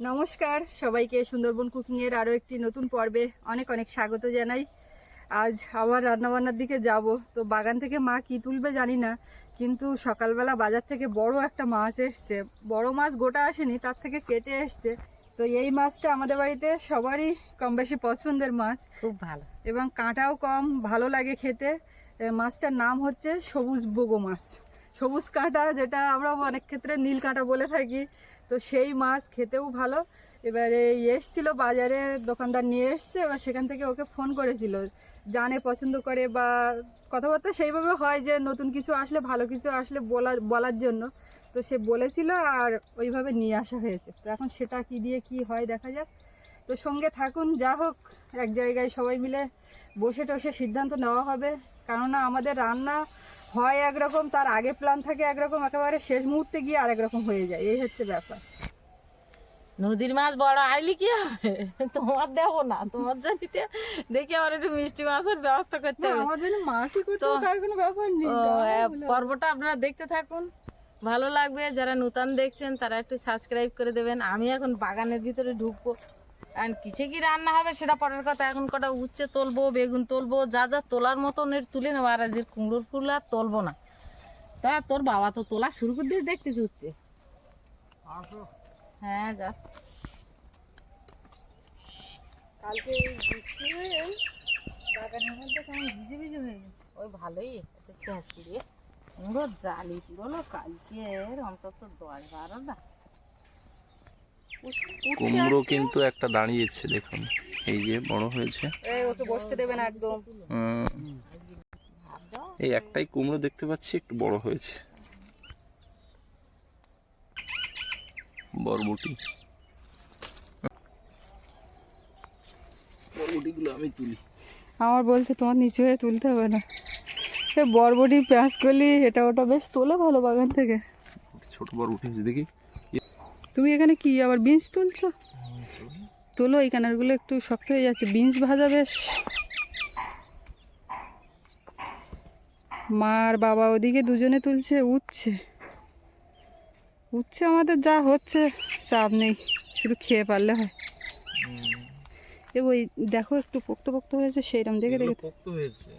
নমস্কার সবাইকে সুন্দরবন কুকিংয়ের আরও একটি নতুন পর্বে অনেক অনেক স্বাগত জানাই। আজ আবার রান্নাবান্নার দিকে যাব। তো বাগান থেকে মা কি তুলবে জানি না কিন্তু সকালবেলা বাজার থেকে বড় একটা মাছ এসছে। বড় মাছ গোটা আসেনি তার থেকে কেটে এসছে। তো এই মাছটা আমাদের বাড়িতে সবারই কম বেশি পছন্দের মাছ। খুব ভালো। এবং কাঁটাও কম ভালো লাগে খেতে। মাছটার নাম হচ্ছে সবুজ বগো মাছ। সবুজ কাঁটা যেটা আমরা অনেক ক্ষেত্রে নীল কাঁটা বলে থাকি। তো সেই মাছ খেতেও ভালো। এবারে এসছিল, বাজারে দোকানদার নিয়ে এসছে, এবার সেখান থেকে ওকে ফোন করেছিল। জানে, পছন্দ করে বা কথাবার্তা সেইভাবে হয় যে নতুন কিছু আসলে ভালো কিছু আসলে বলার বলার জন্য। তো সে বলেছিল আর ওইভাবে নিয়ে আসা হয়েছে। তো এখন সেটা কি দিয়ে কি হয় দেখা যাক। তো সঙ্গে থাকুন, যা হোক, এক জায়গায় সবাই মিলে বসে টসে সিদ্ধান্ত নেওয়া হবে। কেননা আমাদের রান্না হয় একরকম তার আগে প্ল্যান থাকে একরকম একেবারে শেষ মুহূর্তে গিয়ে আরেক রকম হয়ে যায়। এই হচ্ছে ব্যাপার। নদীর মাছ বড় আইলি কি হবে? তোমার দেবো না তোমার জানিতে দেখি আমার একটু মিষ্টি মাছের ব্যবস্থা করতে হবে। আমাদের মাসি করতে তার কোনো ব্যাপার নেই। পর্বটা আপনারা দেখতে থাকুন। ভালো লাগবে যারা নূতন দেখছেন তারা একটু সাবস্ক্রাইব করে দেবেন। আমি এখন বাগানের ভিতরে ঢুকবো। আর কিসে কি রান্না হবে সেটা পরের কথা। এখন কটা উচ্ছে তুলবো বেগুন তুলবো যা যা তোলার মতন এর তুলে নেব। আর যে কুমড়োর ফুল আর তুলবো না। তা তোর বাবা তো তোলা শুরু করে দিয়ে দেখতেছি উচ্ছে হ্যাঁ যাচ্ছে। কালকে এই বৃষ্টি হয়ে বাগানের মধ্যে কেমন ভিজে ভিজে হয়ে গেছে। ওই ভালোই একটা শেষ করিয়ে সুন্দর জালি পুরোনো কালকের অন্তত দশ বারোটা। কুমড়ো কিন্তু একটা দাঁড়িয়েছে দেখুন। এই যে বড় হয়েছে। এই ওকে বসতে একদম। একটাই কুমড়ো দেখতে পাচ্ছি একটু বড় হয়েছে। বরবটি। বরবটিগুলো আমি তুলি। আমার বলছে তোমার নিচু হয়ে তুলতে হবে না। বরবটি পেঁয়াজ করলি এটা ওটা বেশ তোলে ভালো বাগান থেকে। ছোট বরবটি দেখি। তুমি এখানে কি আবার বিনস তুলছো? তোলো এই কানারগুলো একটু শক্ত হয়ে যাচ্ছে। বিনস ভাজা বেশ। মা আর বাবা ওদিকে দুজনে তুলছে উঠছে উঠছে আমাদের যা হচ্ছে চাপ নেই। শুধু খেয়ে পারলে হয়। এ ওই দেখো একটু পোক্ত পোক্ত হয়েছে সেইরকম দেখে দেখে পোক্ত হয়েছে।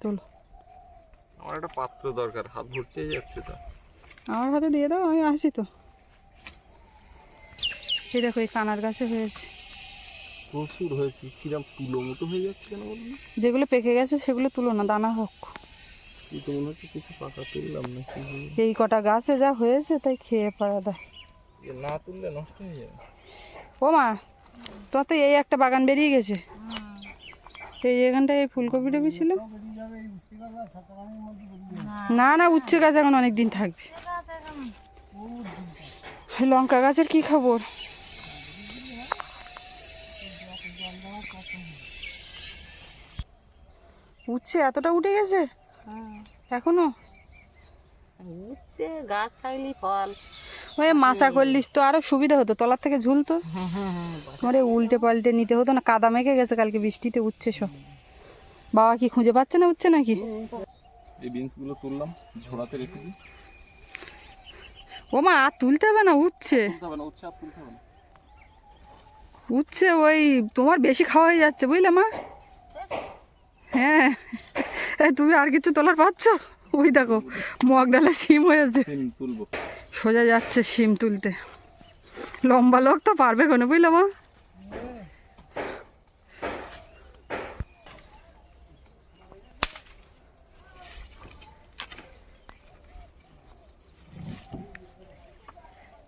তোলো। আমার একটা পাত্র দরকার হাত ভর্তি যাচ্ছে তো। আমার হাতে দিয়ে দাও আমি আসি তো। এই দেখো এই কানার গাছে হয়েছে। প্রচুর হয়েছে কিরম তুলো মতো হয়ে যাচ্ছে কেন বলুন যেগুলো পেকে গেছে সেগুলো তুলো না দানা হোক। এই তো মনে হচ্ছে কিছু পাকা তুললাম না এই কটা গাছে যা হয়েছে তাই খেয়ে পারা দেয় না তুললে নষ্ট হয়ে যাবে। ও মা তো এই একটা বাগান বেরিয়ে গেছে। এই এখানটায় এই ফুলকপি টপি ছিল? না। না উচ্ছে গাছ এখন অনেক দিন থাকবে লঙ্কা গাছের কি খবর? উচ্ছে এতটা উঠে গেছে? হ্যাঁ। এখনও? উচ্ছে গাছ থাকলে ফল। ওই মাচা করলিস তো আরও সুবিধা হতো তলার থেকে ঝুলতো। হ্যাঁ হ্যাঁ হ্যাঁ উল্টে পাল্টে নিতে হতো না কাদা মেখে গেছে কালকে বৃষ্টিতে উঠছে সব। বাবা কি খুঁজে পাচ্ছে না উঠছে নাকি? এই বিনসগুলো তুললাম ঝোড়াতে রেখেছি ও মা আর তুলতে হবে না না উচ্ছে ওই তোমার বেশি খাওয়া হয়ে যাচ্ছে বুঝলে মা? হ্যাঁ তুমি আর কিছু তোলার পাচ্ছ? ওই দেখো মগ ডালে শিম হয়েছে। সিম তুলবো। সোজা যাচ্ছে শিম তুলতে। লম্বা লোক তো পারবে কোনো বুঝলে মা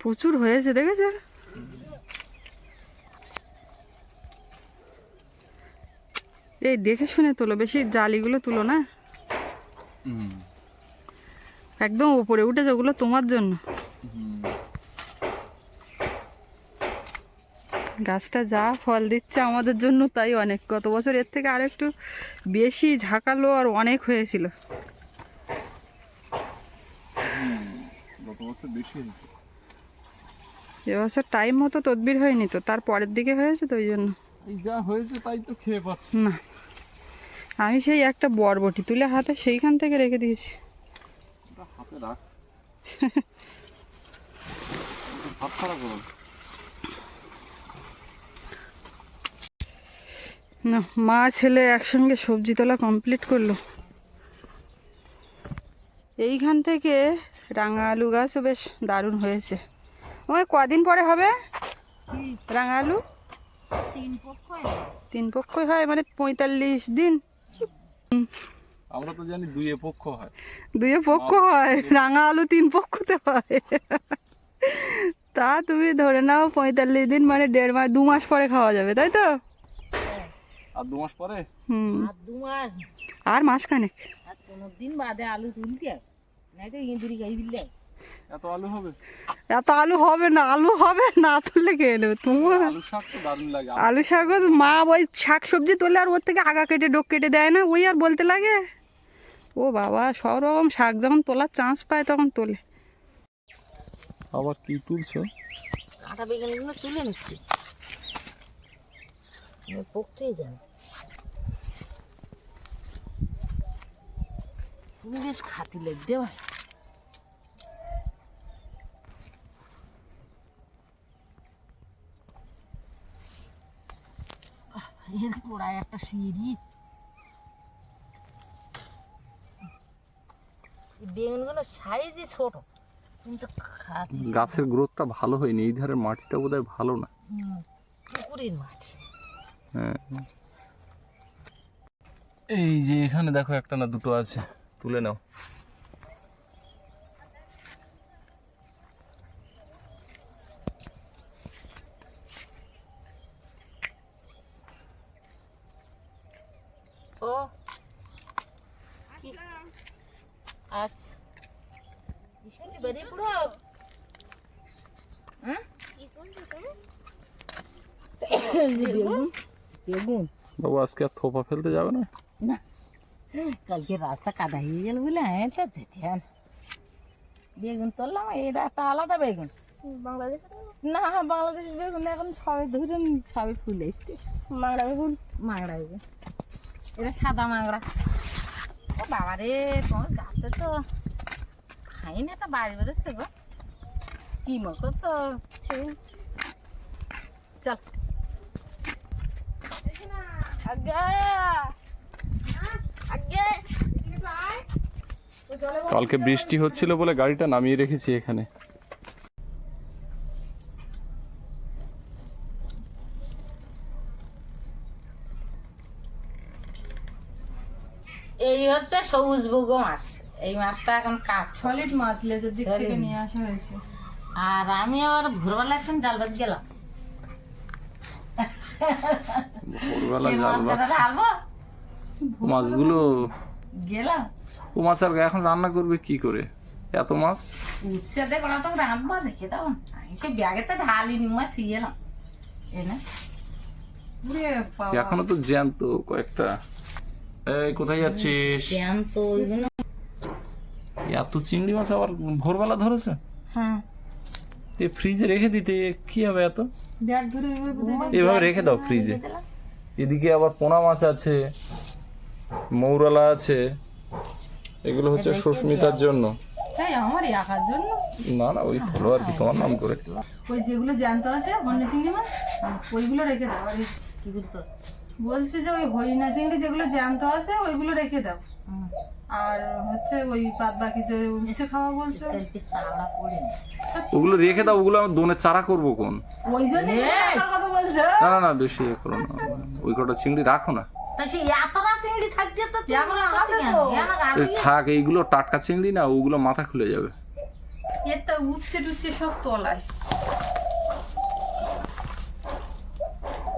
প্রচুর হয়েছে দেখেছে? এই দেখে শুনে তোলো বেশি জালিগুলো তুলো না। একদম উপরে উঠেছে ওগুলো তোমার জন্য। গাছটা যা ফল দিচ্ছে আমাদের জন্য তাই অনেক। গত বছর এর থেকে আর একটু বেশি ঝাঁকালো আর অনেক হয়েছিল। এবছর টাইম মতো তদবির হয়নি তো তার পরের দিকে হয়েছে তো ওই জন্য। যা হয়েছে তাই তো খেয়ে পাচ্ছি। না আমি সেই একটা বরবটি তুলে হাতে সেইখান থেকে রেখে দিয়েছি। হাতে রাখ। ছাড়া করুন না মা ছেলে একসঙ্গে সবজি তোলা কমপ্লিট করল। এইখান থেকে রাঙা আলু গাছও বেশ দারুণ হয়েছে। ওই কদিন পরে হবে? রাঙা আলু? তিন পক্ষ তিন পক্ষই হয় মানে পঁয়তাল্লিশ দিন? আমরা তো জানি দুই পক্ষ হয়। দুয়ে পক্ষ হয় রাঙা আলু তিন পক্ষতে হয়। তা তুমি ধরে নাও পঁয়তাল্লিশ দিন মানে দেড় মাস দু মাস পরে খাওয়া যাবে তাই তো? আর দু মাস পরে? হুম। আর দু মাস। আর মাসখানেক। আর কোনো দিন বাদে আলু তুলতে নাই তো ইঁদুরি গাই দিলে। এত আলু হবে? এত আলু হবে না আলু হবে না তুললে খেয়ে নেবে? তোমার আলু শাক তো দারুণ লাগে। আলু শাক মা ওই শাক সবজি তোলে আর ওর থেকে আগা কেটে ডোক কেটে দেয় না ওই আর বলতে লাগে? ও বাবা সব রকম শাক যখন তোলার চান্স পায় তখন তোলে। আবার কি তুলছো? কাঁটা বেগুনগুলো তুলে নিচ্ছি। পকতেই যান তুমি বেশ খাতি লাগতে ভাই। এর গোড়ায় একটা সিঁড়ি। বেগুনগুলো সাইজই ছোট। গাছের গ্রোথটা ভালো হয়নি এই ধারের মাটিটা বোধহয় ভালো না। পুকুরের মাটি। হ্যাঁ। এই যে এখানে দেখো একটা না দুটো আছে তুলে নাও ও কি- আচ্ছা স্কুলে বেরিয়ে পড়ো হ্যাঁ বেগুন? বেগুন? বাবু আজকে আর থোপা ফেলতে যাবে না? না। কালকে রাস্তা কাদা হয়ে গেল বলে হ্যাঁ তো যেতে হয় না। বেগুন তুললাম এটা একটা আলাদা বেগুন। না বাংলাদেশের বেগুন এখন সবে ধরুন সবে ফুল এসছে। মাংড়া বেগুন? মাংড়া বেগুন। এটা সাদা মাংড়া ও বাবা রে তোমার গাছে তো খাইনি একটা বাড়ি বেরোচ্ছে গো। কি মো করছ? চল। কালকে বৃষ্টি হচ্ছিল বলে গাড়িটা নামিয়ে রেখেছি এখানে। এই হচ্ছে সবুজ বুগো মাছ। এই মাছটা এখন কাট। সলিড মাছ লেজের দিক থেকে নিয়ে আসা হয়েছে। আর আমি আবার ভোরবেলা এখন জাল বাদ গেলাম। ভোরবেলা জাল মাছগুলো গেলাম। ও মাছ আর এখন রান্না করবে কি করে? এত মাছ? উৎসে দেখ ওরা তো রাঁধবো রেখে দাও সে ব্যাগে তো এলাম। না বাবা। এখনও তো জ্যান্ত কয়েকটা। এই কোথায় যাচ্ছিস? জ্যাম তো ওইগুলো এত চিংড়ি মাছ আবার ভোরবেলা ধরেছে? হ্যাঁ। এ ফ্রিজে রেখে দিতে কি হবে এত? এভাবে রেখে দাও ফ্রিজে এদিকে আবার পোনা মাছ আছে মৌরালা আছে এগুলো হচ্ছে সুস্মিতার জন্য। আমার জন্য? না না ওই হলো আর কি তোমার নাম করে। ওই যেগুলো জ্যান্ত আছে বন্য চিংড়ি মাছ ওইগুলো রেখে দাও আর কি বলতো? বলছে যে ওই হরিণা চিংড়ি যেগুলো জ্যান্ত আছে ওইগুলো রেখে দাও। আর হচ্ছে ওই বাদ বাকি যে উচ্ছে খাওয়া বলছো। ওগুলো রেখে দাও ওগুলো আমার দোনে চারা করব কোন? ওই জন্য কথা বলছো। না না না বেশি ইয়ে করো না। ওই কটা চিংড়ি রাখো না। থাক এইগুলো টাটকা চিংড়ি না ওগুলো মাথা খুলে যাবে। তো উচ্ছে টুচ্ছে সব তলায়।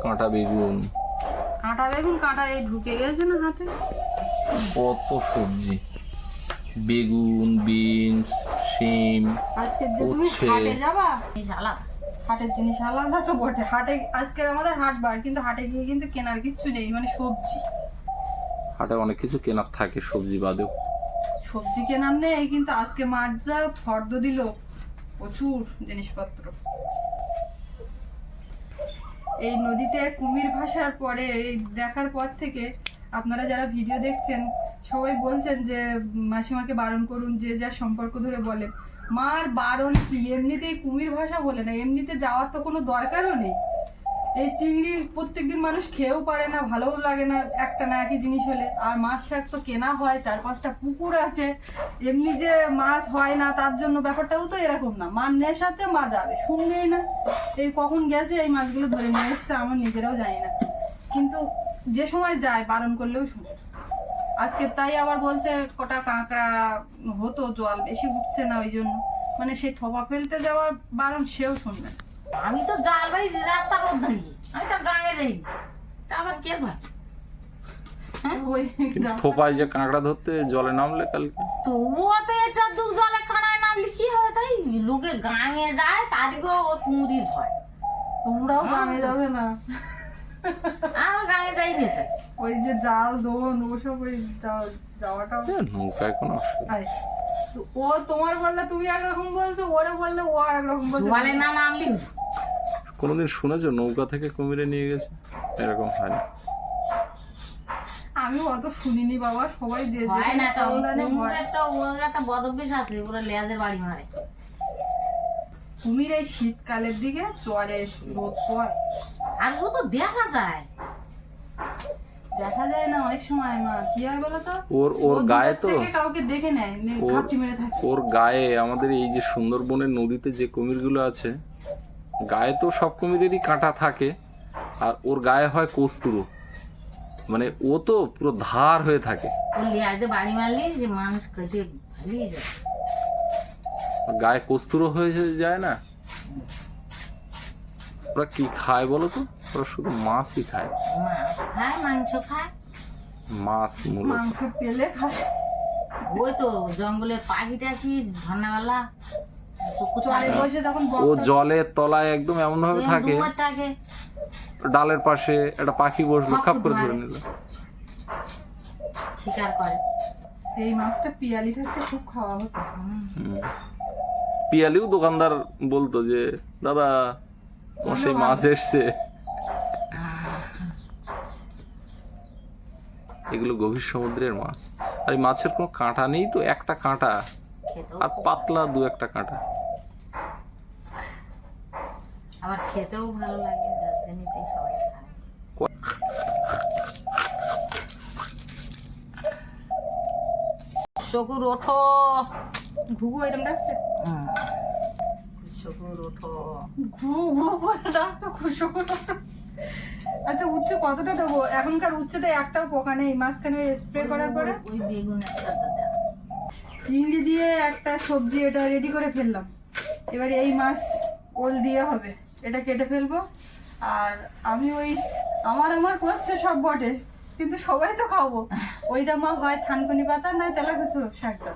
কাঁটা বেগুন। কাঁটা বেগুন কাঁটা এই ঢুকে গেছে না হাতে? কত সবজি। বেগুন বিনস শিম আজকে যে তুমি হাটে যাবা? আলাদা। হাটের জিনিস আলাদা তো বটে। হাটে আজকের আমাদের হাট বার কিন্তু হাটে গিয়ে কিন্তু কেনার কিচ্ছু নেই মানে সবজি। হাটে অনেক কিছু কেনার থাকে সবজি বাদেও। সবজি কেনার নেই কিন্তু আজকে মাঠ যা ফর্দ দিল প্রচুর জিনিসপত্র। এই নদীতে কুমির ভাসার পরে, এই দেখার পর থেকে আপনারা যারা ভিডিও দেখছেন, সবাই বলছেন যে, মাসিমাকে বারণ করুন, যে যা সম্পর্ক ধরে বলে। মার বারণ কি? এমনিতেই কুমির ভাষা বলে না, এমনিতে যাওয়ার তো কোনো দরকারও নেই। এই চিংড়ি প্রত্যেকদিন মানুষ খেয়েও পারে না, ভালোও লাগে না, একটা না একই জিনিস হলে। আর মাছ শাক তো কেনা হয়, চার পাঁচটা পুকুর আছে, এমনি যে মাছ হয় না, তার জন্য ব্যাপারটাও তো এরকম না। মার নেশাতে মা যাবে, শুনবেই না। এই কখন গেছে এই মাছগুলো ধরে নিয়ে এসছে, আমার নিজেরাও জানি না। কিন্তু যে সময় যায়, বারণ করলেও শুনে। আজকে তাই আবার বলছে, কটা কাঁকড়া হতো, জল বেশি উঠছে না ওই জন্য। মানে সেই থোপা ফেলতে যাওয়া বারণ সেও শুনবে না। আমি তো জাল ভাই রাস্তার মধ্যে দাঁড়িয়ে আমি তো গাঁয়ে যাই তা আবার কে ভাই? ওই যে কাঁকড়া ধরতে জলে নামলে কালকে? তো ও এটা দু জলে নামলে কি হবে তাই? লোকে গাঁয়ে যায় ও ভয় তোমরাও গ্রামে যাবে। না। আমরা গাঁয়ে যাই যেতে। ওই যে জাল দোন ওসব ওই যাওয়া- যাওয়াটাও। নৌকায় কোনো অসুবিধা ও তোমার বললে তুমি একরকম বলছো ওরে বললে ও আর একরকম বলছে। জলে না নামলি কোনোদিন শুনেছো নৌকা থেকে কুমিরে নিয়ে গেছে। এরকম হয় না আমি অত শুনিনি বাবা সবাই যে হয় না তো। একটা ও একটা বদভ্যাস আছে বাড়ি মারে কুমির এই শীতকালের দিকে চরে রোদ পড়ে আর ও তো দেখা যায়। দেখা যায় না অনেক সময় মা। কি হয় বলো তো? ওর ওর গায়ে তো কাউকে দেখে নেয় ওর গায়ে আমাদের এই যে সুন্দরবনের নদীতে যে কুমিরগুলো আছে গায়ে তো সব কুমিরেরই কাঁটা থাকে আর ওর গায়ে হয় কস্তুরও মানে ও তো পুরো ধার হয়ে থাকে। বাড়ি মারলি যে মানুষ যায়। গায়ে কস্তুরও হয়ে যায় না? ওরা কি খায় বলো তো? ওরা শুধু মাছই খায়। মাছ খায় মাংস খায়। মাছ মূলত। মাংস পেলে খায়। ওই তো জঙ্গলের পাখিটা কি যখন ও জলের তলায় একদম এমন ভাবে থাকে থাকে ডালের পাশে একটা পাখি বসল খাপ করে ধরে নিল। শিকার করে। এই মাছটা পিয়ালি থাকতে খুব খাওয়া হতো। পিয়ালিও দোকানদার বলতো যে দাদা তোমার সেই মাছ। এসছে। এগুলো গভীর সমুদ্রের মাছ। আর এই মাছের কোনো কাঁটা নেই তো একটা কাঁটা। আর পাতলা দু একটা কাঁটা। আবার খেতেও ভালো লাগে যার সবাই খায়। শকুর ওঠো। ঘুঘু এরকম ডাকছে? শকুর ওঠো। ঘুঘু ঘুঘু করে ডাকতো খুশো করে আচ্ছা উচ্ছে কতটা দেবো? এখনকার উচ্ছেতে একটাও পোকা নেই মাঝখানে স্প্রে করার পরে? ওই বেগুন একটা চিংড়ি দিয়ে একটা সবজি এটা রেডি করে ফেললাম। এবার এই মাছ ওল দিয়ে হবে। এটা কেটে ফেলব। আর আমি ওই আমার আমার করছে সব বটে কিন্তু সবাই তো খাব। ওইটা মা হয় থানকুনি পাতা নয় তেলা কিছু শাকটা।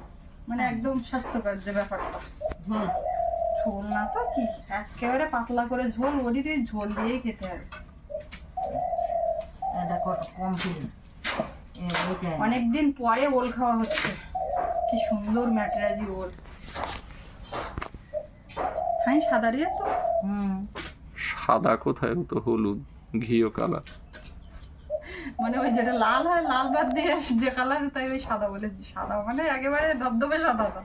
মানে একদম স্বাস্থ্যকর যে ব্যাপারটা। ঝোল। ঝোল না তো কি একেবারে পাতলা করে ঝোল ওটি দিয়ে ঝোল দিয়েই খেতে হবে। এটা কম অনেকদিন পরে ওল খাওয়া হচ্ছে। কি সুন্দর ম্যাটরাজি ওল হ্যাঁ সাদা রে তো। হুম। সাদা কোথায় তো হলুদ ঘিও কালার। মানে ওই যেটা লাল হয় লাল বাদ দিয়ে যে কালার তাই ওই সাদা বলেছি সাদা মানে একেবারে ধবধবে সাদাটা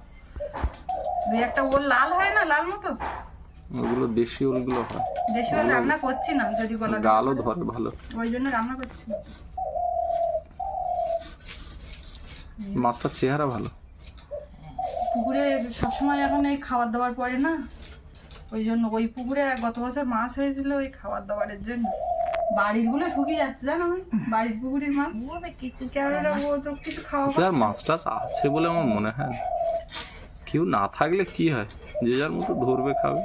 দুই একটা ওল লাল হয় না লাল মতো? ওগুলো দেশি ওলগুলো হয়। দেশি ওল রান্না করছি না যদি বলা যায়। গালও ধরে ভালো। ওই জন্য রান্না করছি। না মাছটার চেহারা ভালো। পুকুরে সবসময় এখন এই খাবার দাবার পড়ে না। ওই জন্য ওই পুকুরে গত বছর মাছ হয়েছিল ওই খাবার দাবারের জন্য। বাড়িরগুলো শুকিয়ে যাচ্ছে জানো? বাড়ির পুকুরের মাছ। কিছু কেননা ও তো কিছু খাওয়া মাছ টাছ আছে বলে আমার মনে হয় কেউ না থাকলে কি হয়? যে যার মতো ধরবে খাবে।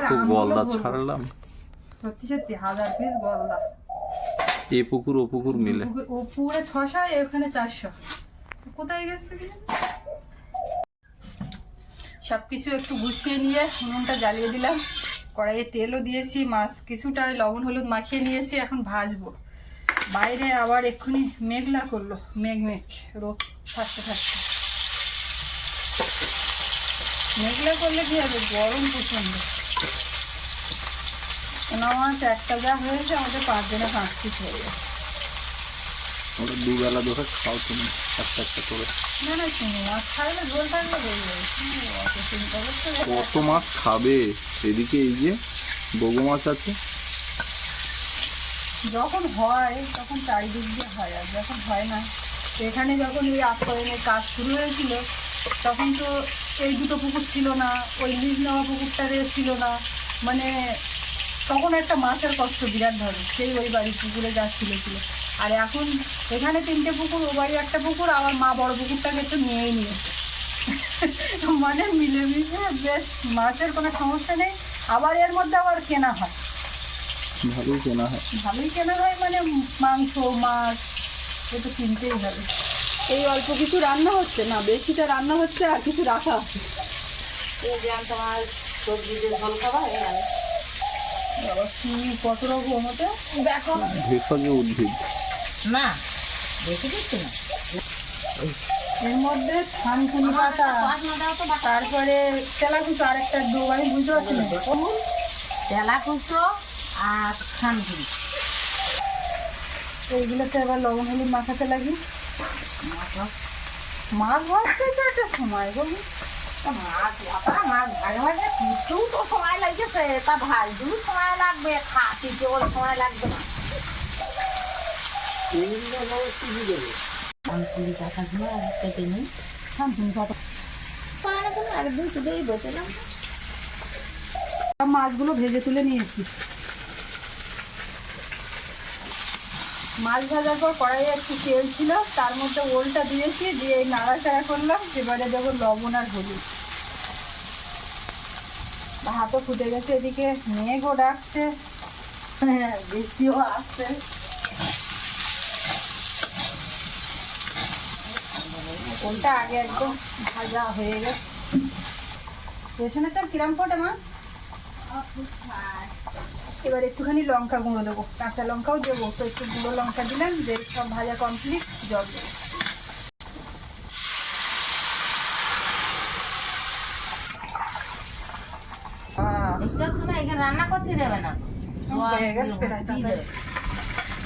কত গলদা ছাড়লাম। সত্যি সত্যি হাজার পিস গলদা। এ পুকুর ও পুকুর মিলে। ও পুকুরে ছশো এখানে চারশো। কোথায় গেছে কি জানি? সবকিছু একটু গুছিয়ে নিয়ে উনুনটা জ্বালিয়ে দিলাম। কড়াইয়ে তেলও দিয়েছি, মাছ কিছুটা লবণ হলুদ মাখিয়ে নিয়েছি, এখন ভাজবো। বাইরে আবার এক্ষুনি মেঘলা করল, মেঘ মেঘ, রোদ থাকতে থাকতে। মেঘলা করলে কি হবে? গরম প্রচণ্ড পোনা মাছ একটা যা হয়েছে, আমাদের পাঁচ জনে পাঁচ পিস হয়ে গেছে। ওটা দুবেলা ধরে খাও তুমি একটা একটা করে। কত মাছ খাবে। এদিকে এই যে বগু মাছ আছে। যখন হয় তখন চারিদিক দিয়ে হয় আর যখন হয় না এখানে যখন এই আশ্রয়ের কাজ শুরু হয়েছিল তখন তো এই দুটো পুকুর ছিল না ওই লিজ নেওয়া পুকুরটা রে ছিল না। মানে তখন একটা মাছের কষ্ট বিরাট ধরে সেই ওই বাড়ির পুকুরে যা ছিল ছিল। আর এখন এখানে তিনটে পুকুর ও বাড়ি একটা পুকুর আমার মা বড় পুকুরটাকে একটু নিয়েই নিয়েছে। মানে মিলেমিশে বেশ মাছের কোনো সমস্যা নেই। আবার এর মধ্যে আবার কেনা হয়। ভালোই কেনা হয়। ভালোই কেনা হয় মানে মাংস মাছ এ তো কিনতেই হবে। এই অল্প কিছু রান্না হচ্ছে না? বেশিটা রান্না হচ্ছে আর কিছু রাখা আছে? তোমার সবজি দিয়ে ঝোল খাবা এখানে বাবা কি কত রকম দেখো। ভেষজ উদ্ভিদ। না বেশি দিচ্ছি না। এর মধ্যে থানকুনি পাতা তারপরে তেলাকুচো আর একটা দু আমি বুঝতে পারছি না। তেলা কুচো আর খানপুরি এইগুলোতে এবার লবণ হলুদ মাখাতে লাগি। মাছ ভাজতে তো একটা সময় গো। মাছ বাবা মাছ ভাগে ভাগে কিছু তো সময় লাগছে তা ভাজতেও সময় লাগবে খাতে কেবল সময় লাগবে না। খানপুরি কাটা আর কেটে নিই থানকুনি পাতা পারে কোনো একদিন শুধুই বেঁচে সব মাছগুলো ভেজে তুলে নিয়েছি। মাছ ভাজার পর কড়াইয়ে একটু তেল ছিল, তার মধ্যে ওলটা দিয়েছি, দিয়ে নাড়াচাড়া করলাম, এবারে দেবো লবণ আর হলুদ। ভাতও ফুটে গেছে এদিকে, মেঘও ডাকছে হ্যাঁ বৃষ্টিও আসছে। আগে একদম ভাজা হয়ে গেছে। রসুনের কিরাম ফোটে মা? এবার একটুখানি লঙ্কা গুঁড়ো দেবো কাঁচা লঙ্কাও দেবো। তো একটু গুঁড়ো লঙ্কা দিলাম যে সব ভাজা কমপ্লিট জল দেবো। রান্না করতে দেবে না। হয়ে গেছে।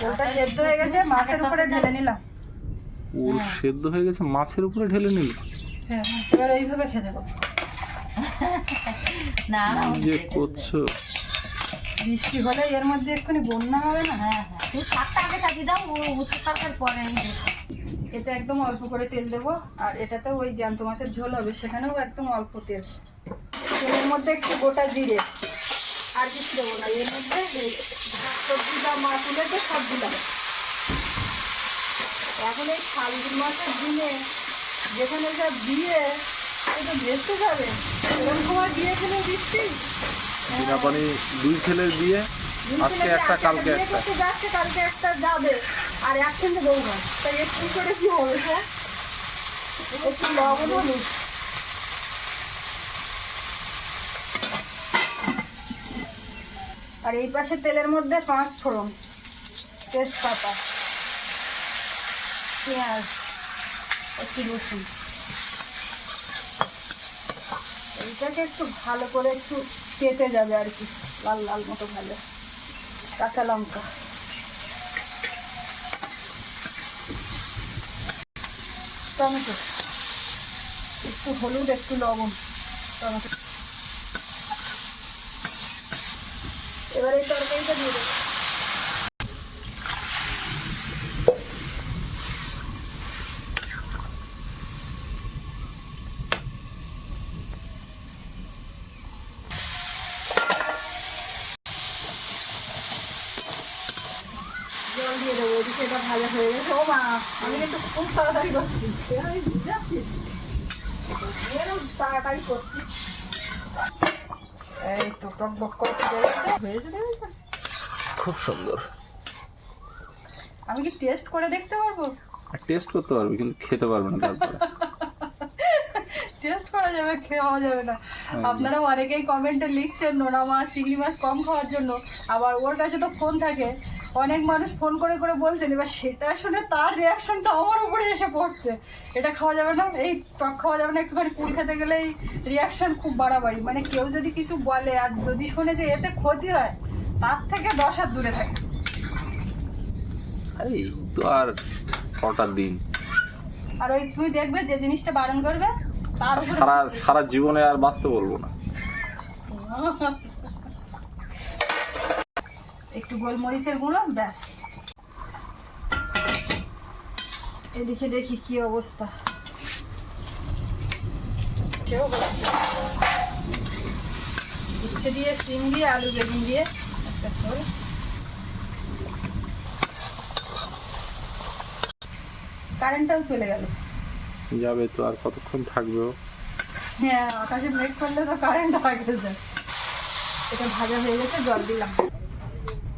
ওটা সেদ্ধ হয়ে গেছে মাছের উপরে ঢেলে নিলাম। ওল সেদ্ধ হয়ে গেছে মাছের উপরে ঢেলে নিল। হ্যাঁ এবার এইভাবে খেয়ে দেবো। না না যে করছ? বৃষ্টি হলে এর মধ্যে এক্ষুনি বন্যা হবে না? হ্যাঁ হ্যাঁ তুই শাকটা আগে চাপিয়ে দাও ও উচ্ছে তরকারি পরে আমি এতে একদম অল্প করে তেল দেবো আর এটাতেও ওই জ্যান্ত মাছের ঝোল হবে সেখানেও একদম অল্প তেল। তেলের মধ্যে একটু গোটা জিরে আর কিছু দেবো না। এর মধ্যে সবজি বা মাছ তুলেতে সব দিলাম এখন এই ফাল্গুন মাসের দিনে যেখানে যা বিয়ে ভেসতে যাবে। এরকম সময় বিয়ে চিনাপানি দুই ছেলের বিয়ে আজকে একটা কালকে একটা। যাচ্ছে কালকে একটা যাবে। আর একসঙ্গে বউ হয় তাই একটু করে কি হবে স্যার একটু লবণ হলুদ। আর এই পাশে তেলের মধ্যে পাঁচ ফোড়ন তেজপাতা। পেঁয়াজ, একটু রসুন। এইটাকে একটু ভালো করে একটু কেটে যাবে আর কি, লাল লাল মতো ভালো। কাঁচা লঙ্কা। টমেটো। একটু হলুদ, একটু লবণ, টমেটো। এবার তরকারিটা দিয়ে দেবো জল দিয়ে দেবো ওদিকে এটা ভাজা হয়ে গেছে ও মা আমি কিন্তু খুব তাড়াতাড়ি করছি। আমি তাড়াতাড়ি করছি। এই তো টক বক করে ফুটে গেছে হয়েছে খুব সুন্দর। আমি কি টেস্ট করে দেখতে পারব? টেস্ট করতে পারবে কিন্তু খেতে পারবে না তারপরে। টেস্ট করা যাবে খাওয়া যাবে না। আপনারা অনেকেই কমেন্টে লিখছেন নোনা মাছ চিংড়ি মাছ কম খাওয়ার জন্য। আবার ওর কাছে তো ফোন থাকে অনেক মানুষ ফোন করে করে বলছেন এবার সেটা শুনে তার রিয়াকশনটা আমার উপরে এসে পড়ছে। এটা খাওয়া যাবে না এই টক খাওয়া যাবে না একটুখানি কুল খেতে গেলেই রিয়াকশন খুব বাড়াবাড়ি। মানে কেউ যদি কিছু বলে আর যদি শুনে যে এতে ক্ষতি হয় তার থেকে দশ হাত দূরে থাকে। আরে এই তো আর কটা দিন? আর ওই তুই দেখবে যে জিনিসটা বারণ করবে তার উপরে সারা সারা জীবনে আর বাঁচতে বলব না। একটু গোলমরিচের গুঁড়ো ব্যাস। এদিকে দেখি কি অবস্থা। কেউ উচ্ছে দিয়ে সিম দিয়ে আলু বেগুন দিয়ে একটা ঝোল। কারেন্টটাও চলে গেল। যাবে তো আর কতক্ষণ থাকবে হ্যাঁ আকাশে মেঘ করলে তো কারেন্ট আগে যায়। এটা ভাজা হয়ে গেছে জল দিলাম।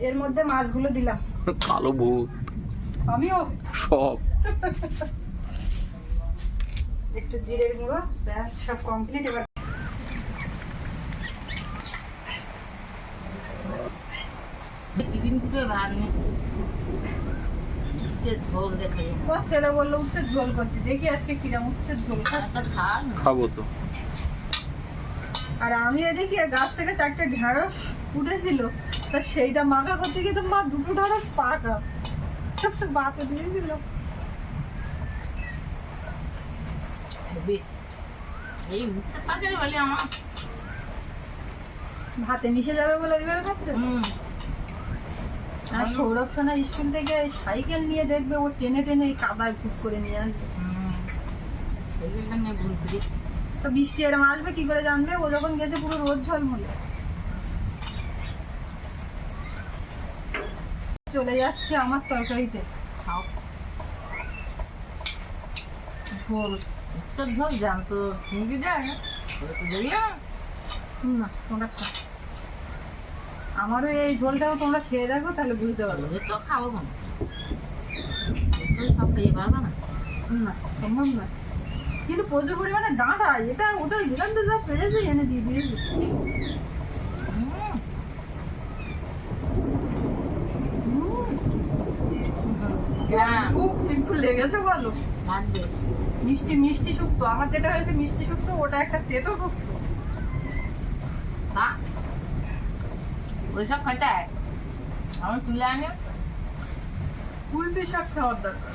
এর মধ্যে মাছগুলো দিলাম। কালো ভূত। আমিও। সব। একটু জিরের গুঁড়ো ব্যাস সব কমপ্লিট এবার টিফিন কুটে ভাত নিছি ঝোল দেখে ও ছেলে বলল উচ্ছে ঝোল করতে। দেখি আজকে কিরম উচ্ছে ঝোল খান। খাব তো। আর আমি এদিকে গাছ থেকে চারটে ঢেঁড়স উঠেছিল তা সেইটা মাখা করতে গিয়ে তো মা দুটো ঢেঁড়স পাকা। বাতে দিয়েছিল এই উচ্ছে বলে আমার। ভাতে মিশে যাবে বলে এবারে খাচ্ছে? আর সৌরভ সোনা স্কুল থেকে সাইকেল নিয়ে দেখবে ও টেনে টেনে কাদায় ফুট করে নিয়ে আসবে। হুম। সেগুলো নিয়ে ভুল করি। তো বৃষ্টি এরম আসবে কি করে জানবে? ও যখন গেছে পুরো রোদ ঝলমলে চলে যাচ্ছে আমার তরকারিতে। খাও। ঝোল। উচ্ছের ঝোল জানতো চিংড়ি দেয় না তো তোমরা খাও। আমারও এই ঝোলটাও তোমরা খেয়ে দেখো তাহলে বুঝতে পারবে। তো খাব কেন। সব খেয়ে পারবে না। না সম্ভব না কিন্তু প্রচুর পরিমাণে ডাঁটা। এটা ওটা যেখান থেকে যা পেরেছে এনে দিয়ে দিয়েছে। হ্যাঁ। খুব কিন্তু লেগেছে ভালো। মিষ্টি মিষ্টি শুক্তো। আমার যেটা হয়েছে মিষ্টি শুক্তো ওটা একটা তেতো শুক্তো। তা ওইসব খেতে হয়। আমি তুলে আনি। কুলপি শাক খাওয়ার দরকার।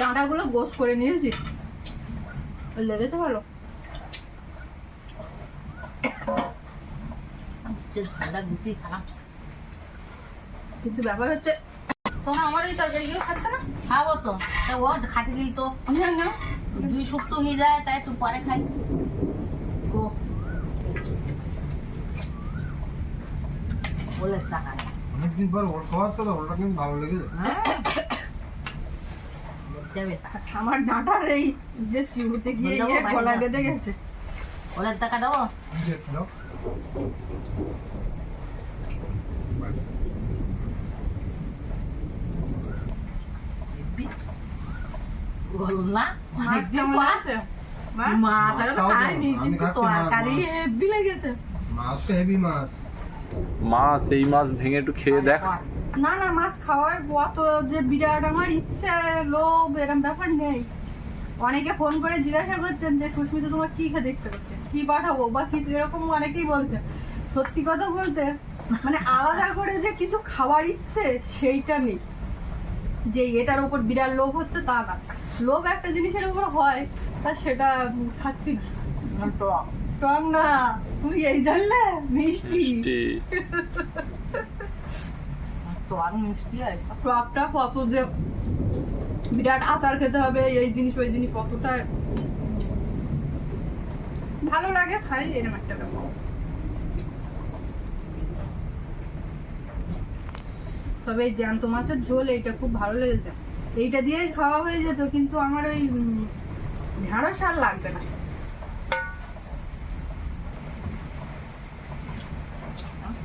ডাঁটাগুলো গোস করে নিয়েছি। লেগেছে ভালো উচ্ছের ঝোলটা গুছিয়ে খারাপ কিন্তু ব্যাপার হচ্ছে তোমার আমার এই তরকারিগুলো খাচ্ছে না? খাব তো। ও খাতে গেলি তো? না। দুই শুক্তো হয়ে যায় তাই একটু পরে খাই। ও বলে টাকা অনেকদিন পর ওর খাওয়া ছিল ওটা কিন্তু ভালো লেগেছে। হ্যাঁ। আমার ডাঁটার এই যে চিবুতে গিয়ে গিয়ে গলা বেঁধে গেছে। ওলের টাকা দাও। না। মাছ এই মাছ ভেঙে একটু খেয়ে দেখ। না না মাছ খাওয়ার অত যে বিরাট আমার ইচ্ছে লোভ এরম ব্যাপার নেই। অনেকে ফোন করে জিজ্ঞাসা করছেন যে সুস্মিতা তোমার কি খেতে ইচ্ছে করছে কি পাঠাবো? বা কিছু এরকম অনেকেই বলছে সত্যি কথা বলতে মানে আলাদা করে যে কিছু খাওয়ার ইচ্ছে সেইটা নেই। যে এটার উপর বিরাট লোভ হচ্ছে তা না। লোভ একটা জিনিসের উপর হয় তা সেটা খাচ্ছি না। টক। না তুমি এই জানলে? মিষ্টি। মিষ্টি। টকটা কত যে বিরাট আচার খেতে হবে, এই জিনিস, ওই জিনিস কতটা ভালো লাগে, খাই এরকম একটা ব্যাপার। তবে এই জ্যান্ত মাছের ঝোল, এইটা খুব ভালো লেগেছে। এইটা দিয়েই খাওয়া হয়ে যেত, কিন্তু আমার ওই ঢেঁড়স আর লাগবে না।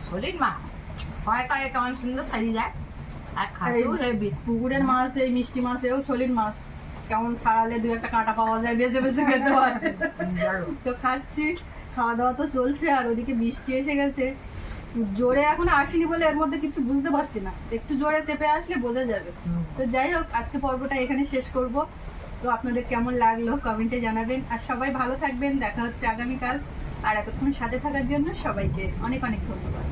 সলিড মাছ। হয় কালে কেমন সুন্দর সারিয়ে যায় আর খাতেও হেভি পুকুরের মাছ এই মিষ্টি মাছেও সলিড মাছ। কেমন ছাড়ালে দু একটা কাঁটা পাওয়া যায় বেছে বেছে খেতে হয়। তো খাচ্ছি খাওয়া দাওয়া তো চলছে আর ওদিকে বৃষ্টি এসে গেছে। জোরে এখন আসেনি বলে এর মধ্যে কিছু বুঝতে পারছি না। একটু জোরে চেপে আসলে বোঝা যাবে। তো যাই হোক আজকে পর্বটা এখানে শেষ করব। তো আপনাদের কেমন লাগল কমেন্টে জানাবেন। আর সবাই ভালো থাকবেন দেখা হচ্ছে আগামীকাল। আর এতক্ষণ সাথে থাকার জন্য সবাইকে অনেক অনেক ধন্যবাদ।